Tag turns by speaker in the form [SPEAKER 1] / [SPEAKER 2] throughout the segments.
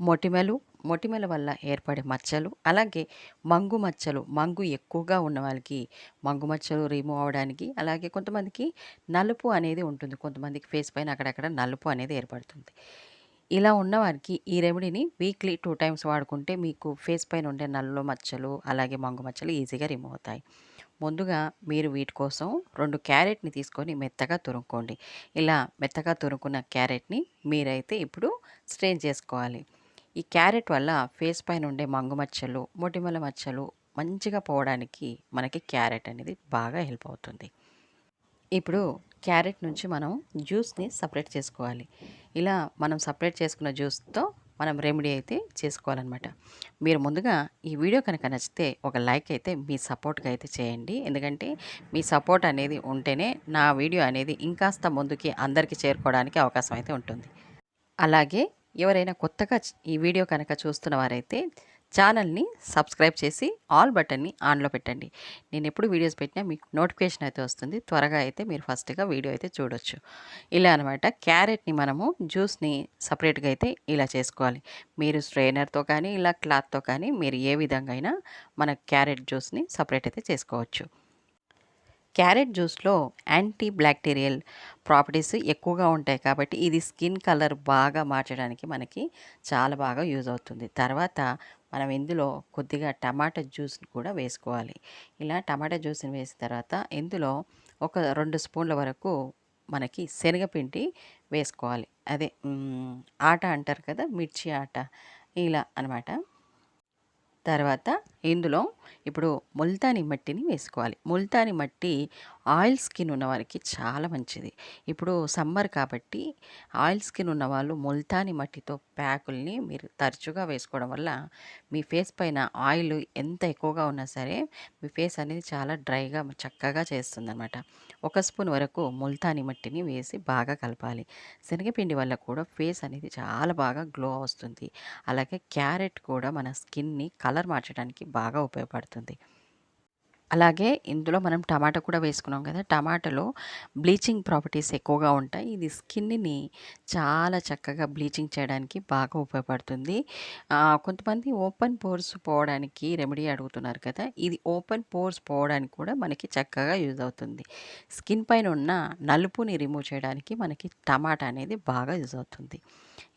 [SPEAKER 1] మొటిమలు మొటిమల వల్ల ఏర్పడే మచ్చలు అలాగే మంగు మచ్చలు మంగు ఎక్కువగా ఉన్న వాళ్ళకి మంగు మచ్చలు రిమూవ్ అవ్వడానికి అలాగే కొంతమందికి నలుపు అనేది ఉంటుంది. కొంతమందికి ఫేస్ పైన అక్కడక్కడ నలుపు అనేది ఏర్పడుతుంది. ఇలా ఉన్న వారికి ఈ రెమెడీని వీక్లీ టూ టైమ్స్ వాడుకుంటే మీకు ఫేస్ పైన ఉండే నల్లు మచ్చలు అలాగే మంగు మచ్చలు ఈజీగా రిమూవ్ అవుతాయి. ముందుగా మీరు వీటి కోసం రెండు క్యారెట్ని తీసుకొని మెత్తగా తురుక్కోండి ఇలా మెత్తగా తురుకున్న క్యారెట్ని మీరైతే ఇప్పుడు స్ట్రెయిన్ చేసుకోవాలి. ఈ క్యారెట్ వల్ల ఫేస్ పైన ఉండే మంగు మచ్చలు మొటిమల మచ్చలు మంచిగా పోవడానికి మనకి క్యారెట్ అనేది బాగా హెల్ప్ అవుతుంది. ఇప్పుడు క్యారెట్ నుంచి మనం జ్యూస్ని సపరేట్ చేసుకోవాలి. ఇలా మనం సపరేట్ చేసుకున్న జ్యూస్తో మనం రెమెడీ అయితే చేసుకోవాలన్నమాట. మీరు ముందుగా ఈ వీడియో కనుక నచ్చితే ఒక లైక్ అయితే మీ సపోర్ట్గా అయితే చేయండి. ఎందుకంటే మీ సపోర్ట్ అనేది ఉంటేనే నా వీడియో అనేది ఇంకాస్త ముందుకి అందరికీ చేరుకోవడానికి అవకాశం అయితే ఉంటుంది. అలాగే ఎవరైనా కొత్తగా ఈ వీడియో కనుక చూస్తున్న వారైతే ఛానల్ని సబ్స్క్రైబ్ చేసి ఆల్ బటన్ని ఆన్లో పెట్టండి. నేను ఎప్పుడు వీడియోస్ పెట్టినా మీకు నోటిఫికేషన్ అయితే వస్తుంది. త్వరగా అయితే మీరు ఫస్ట్గా వీడియో అయితే చూడొచ్చు. ఇలా అనమాట క్యారెట్ని మనము జ్యూస్ని సపరేట్గా అయితే ఇలా చేసుకోవాలి. మీరు స్ట్రైనర్తో కానీ ఇలా క్లాత్తో కానీ మీరు ఏ విధంగా అయినా మన క్యారెట్ జ్యూస్ని సపరేట్ అయితే చేసుకోవచ్చు. క్యారెట్ జ్యూస్లో యాంటీ బ్యాక్టీరియల్ ప్రాపర్టీస్ ఎక్కువగా ఉంటాయి కాబట్టి ఇది స్కిన్ కలర్ బాగా మార్చడానికి మనకి చాలా బాగా యూజ్ అవుతుంది. తర్వాత మనం ఇందులో కొద్దిగా టమాటా జ్యూస్ని కూడా వేసుకోవాలి. ఇలా టమాటా జ్యూస్ని వేసిన తర్వాత ఇందులో ఒక రెండు స్పూన్ల వరకు మనకి శనగపిండి వేసుకోవాలి. అదే ఆట అంటారు కదా మిర్చి ఆట ఇలా అనమాట తర్వాత ఇందులో ఇప్పుడు ముల్తాని మట్టిని వేసుకోవాలి. ముల్తాని మట్టి ఆయిల్ స్కిన్ ఉన్న వారికి చాలా మంచిది. ఇప్పుడు సమ్మర్ కాబట్టి ఆయిల్ స్కిన్ ఉన్న వాళ్ళు ముల్తాని మట్టితో ప్యాకుల్ని మీరు తరచుగా వేసుకోవడం వల్ల మీ ఫేస్ పైన ఆయిల్ ఎంత ఎక్కువగా ఉన్నా సరే మీ ఫేస్ అనేది చాలా డ్రైగా చక్కగా చేస్తుంది అనమాట ఒక స్పూన్ వరకు ముల్తాని మట్టిని వేసి బాగా కలపాలి. శనగపిండి వల్ల కూడా ఫేస్ అనేది చాలా బాగా గ్లో వస్తుంది. అలాగే క్యారెట్ కూడా మన స్కిన్ని కలర్ మార్చడానికి బాగా ఉపయోగపడుతుంది. అలాగే ఇందులో మనం టమాటా కూడా వేసుకున్నాం కదా టమాటాలో బ్లీచింగ్ ప్రాపర్టీస్ ఎక్కువగా ఉంటాయి. ఇది స్కిన్ని చాలా చక్కగా బ్లీచింగ్ చేయడానికి బాగా ఉపయోగపడుతుంది. కొంతమంది ఓపెన్ పోర్స్ పోవడానికి రెమెడీ అడుగుతున్నారు కదా ఇది ఓపెన్ పోర్స్ పోవడానికి కూడా మనకి చక్కగా యూజ్ అవుతుంది. స్కిన్ పైన ఉన్న నలుపుని రిమూవ్ చేయడానికి మనకి టమాటా అనేది బాగా యూజ్ అవుతుంది.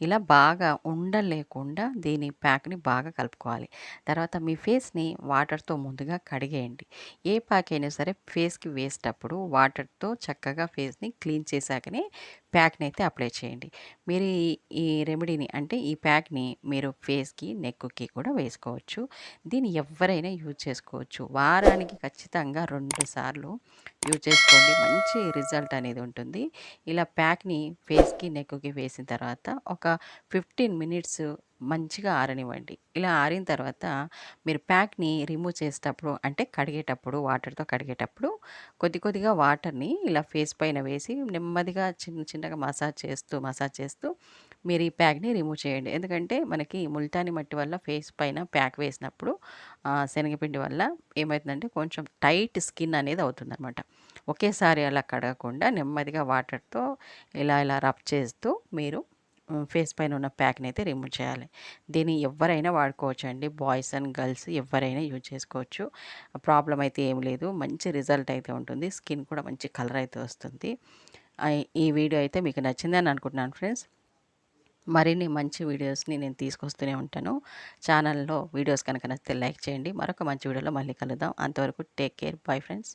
[SPEAKER 1] ఇలా బాగా ఉండలేకుండా దీని ప్యాక్ని బాగా కలుపుకోవాలి. తర్వాత మీ ఫేస్ని వాటర్తో ముందుగా కడిగేయండి. ఏ ప్యాక్ అయినా సరే ఫేస్కి వేసేటప్పుడు వాటర్తో చక్కగా ఫేస్ని క్లీన్ చేశాకనే ప్యాక్ని అయితే అప్లై చేయండి. మీరు ఈ రెమెడీని అంటే ఈ ప్యాక్ని మీరు ఫేస్కి నెక్కి కూడా వేసుకోవచ్చు. దీన్ని ఎవరైనా యూజ్ చేసుకోవచ్చు. వారానికి ఖచ్చితంగా రెండు సార్లు యూజ్ చేసుకోండి. మంచి రిజల్ట్ అనేది ఉంటుంది. ఇలా ప్యాక్ని ఫేస్కి నెక్కి వేసిన తర్వాత ఒక ఫిఫ్టీన్ మినిట్స్ మంచిగా ఆరనివ్వండి. ఇలా ఆరిన తర్వాత మీరు ప్యాక్ని రిమూవ్ చేసేటప్పుడు అంటే కడిగేటప్పుడు వాటర్తో కడిగేటప్పుడు కొద్ది కొద్దిగా వాటర్ని ఇలా ఫేస్ పైన వేసి నెమ్మదిగా చిన్న చిన్నగా మసాజ్ చేస్తూ మసాజ్ చేస్తూ మీరు ఈ ప్యాక్ని రిమూవ్ చేయండి. ఎందుకంటే మనకి ముల్తాని మట్టి వల్ల ఫేస్ పైన ప్యాక్ వేసినప్పుడు శనగపిండి వల్ల ఏమవుతుందంటే కొంచెం టైట్ స్కిన్ అనేది అవుతుందన్నమాట. ఒకేసారి అలా కడగకుండా నెమ్మదిగా వాటర్తో ఇలా ఇలా రబ్ చేస్తూ మీరు ఫేస్ పైన ఉన్న ప్యాక్ని అయితే రిమూవ్ చేయాలి. దీన్ని ఎవరైనా వాడుకోవచ్చు అండి బాయ్స్ అండ్ గర్ల్స్ ఎవరైనా యూజ్ చేసుకోవచ్చు. ప్రాబ్లం అయితే ఏం లేదు. మంచి రిజల్ట్ అయితే ఉంటుంది. స్కిన్ కూడా మంచి కలర్ అయితే వస్తుంది. ఈ వీడియో అయితే మీకు నచ్చిందని అనుకుంటున్నాను ఫ్రెండ్స్. మరిన్ని మంచి వీడియోస్ని నేను తీసుకొస్తూనే ఉంటాను. ఛానల్లో వీడియోస్ కనుక నచ్చితే లైక్ చేయండి. మరొక మంచి వీడియోలో మళ్ళీ కలుద్దాం. అంతవరకు టేక్ కేర్. Bye friends.